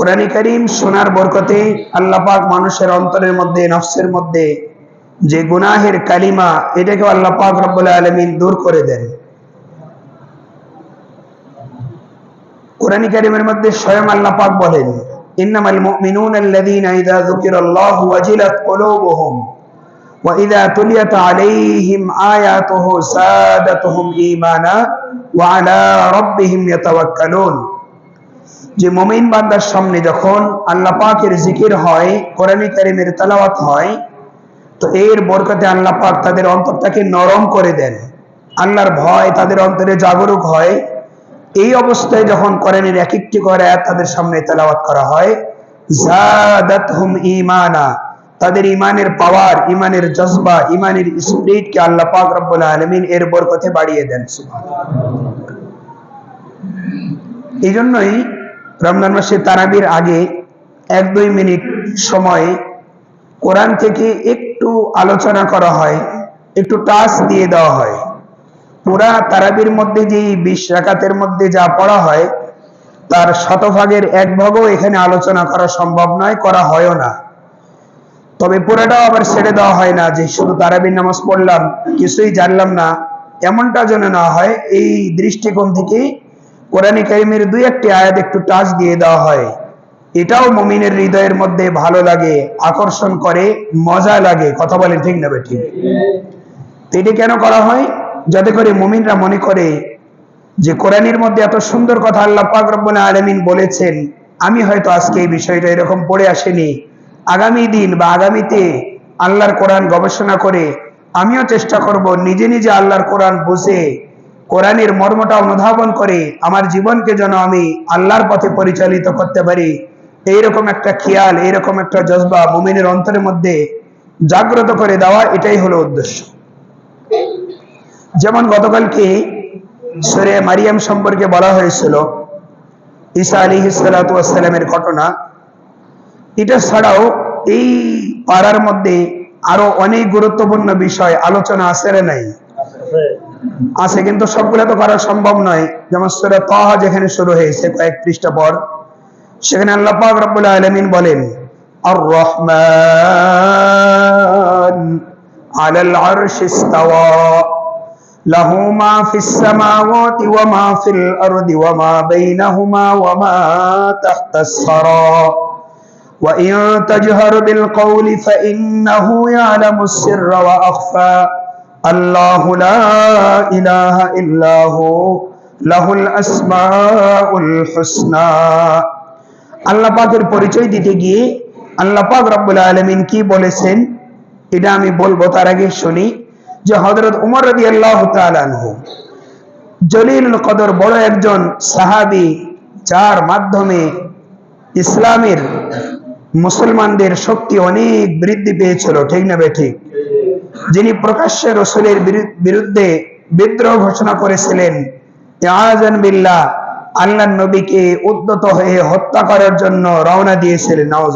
কোরআন করিম শোনার বরকতে আল্লাহ পাক মানুষের অন্তরের মধ্যে, নফসের মধ্যে যে গুনাহের কালিমা এটাকে আল্লাহ পাক রব্বুল আলমিন দূর করে দেন। কোরআন কারিমের মধ্যে স্বয়ং সাদাতুহুম ঈমানা ওয়া আলা রাব্বিহিম ইয়াতাওয়াক্কালুন। যে মুমিন বান্দার সামনে যখন আল্লাহ পাকের জিকির হয়, কোরআন কারিমের তেলাওয়াত হয়, তো এর বরকতে আল্লাহ পাক তাদের অন্তরটাকে নরম করে দেন। আল্লাহর ভয় তাদের অন্তরে জাগরুক হয়। এই অবস্থায় যখন কোরআনের এক একটি করে তাদের সামনে তেলাওয়াত করা হয়, জাদাতহুম ঈমানা তাদের ইমানের পাওয়ার ইমানের জজবা ইমানের স্পিরিটকে আল্লাহ পাক রব্বুল আলামিন এর বরকতে বাড়িয়ে দেন এই জন্যই রমজান মাসে তারাবির আগে এক দুই মিনিট সময় কোরআন থেকে একটু আলোচনা করা হয়, একটু টাচ দিয়ে দেওয়া হয়। পুরা তারাবির মধ্যে যে বিশ রাকাতের মধ্যে যা পড়া হয়, তার শতভাগের এক ভাগও এখানে আলোচনা করা সম্ভব নয়, করা হয়ও না। তবে পুরাটাও আবার ছেড়ে দেওয়া হয় না যে শুধু তারাবির নামাজ পড়লাম, কিছুই জানলাম না, এমনটা যেন না হয়, এই দৃষ্টিকোণ থেকে কোরআনী কারিমের দুই একটি আয়াত একটু টাচ দিয়ে দেওয়া হয়। এটাও মমিনের হৃদয়ের মধ্যে ভালো লাগে, আকর্ষণ করে, মজা লাগে। কথা বলে ঠিক না ঠিক। এটি কেন করা হয়? যাতে করে মুমিনরা মনে করে যে কোরআনের মধ্যে এত সুন্দর কথা আল্লাহ পাক রব্বুল আলামিন বলেছেন, আমি হয়তো আজকে এই বিষয়টা এরকম পড়ে আসেনি। আগামী দিন বা আগামীতে আল্লাহর কোরআন গবেষণা করে আমিও চেষ্টা করব নিজে নিজে আল্লাহর কোরআন বুঝে কোরআনের মর্মটা অনুধাবন করে আমার জীবনকে যেন আমি আল্লাহর পথে পরিচালিত করতে পারি। এইরকম একটা খেয়াল, এইরকম একটা জজবা মুমিনের অন্তরের মধ্যে জাগ্রত করে দেওয়া এটাই হলো উদ্দেশ্য। যেমন গতকালকে সুরে মারিয়াম সম্পর্কে বলা হয়েছিল, ঈসা আলী সালামের ঘটনা। এটা ছাড়াও এই পাড়ার মধ্যে আরও অনেক গুরুত্বপূর্ণ বিষয় আলোচনা রে নাই? আছে কিন্তু সবগুলো তো করা সম্ভব নয় যেমন সুরে তাহা যেখানে শুরু হয়েছে কয়েক পৃষ্ঠা পর সেখানে আল্লাহ পাক রব্বুল আলামিন বলেন আর রহমান আলাল আরশ ইস্তাওয়া له ما في السماوات وما في الأرض وما بينهما وما تحت الثرى وإن تجهر بالقول فإنه يعلم السر وأخفى الله لا إله إلا هو له الأسماء الحسنى আল্লাহ পাকের পরিচয় দিতে গিয়ে আল্লাহ পাক রব্বুল আলমিন কি বলেছেন এটা আমি বলবো তার আগে শুনি যে হজরত উমর রবি আল্লাহ জলিল কদর বড় একজন সাহাবি যার মাধ্যমে ইসলামের মুসলমানদের শক্তি অনেক বৃদ্ধি পেয়েছিল ঠিক না ঠিক যিনি প্রকাশ্যে রসুলের বিরুদ্ধে বিদ্রোহ ঘোষণা করেছিলেন বিল্লা আল্লাহ নবীকে উদ্যত হয়ে হত্যা করার জন্য রওনা দিয়েছিলেন নওয়াজ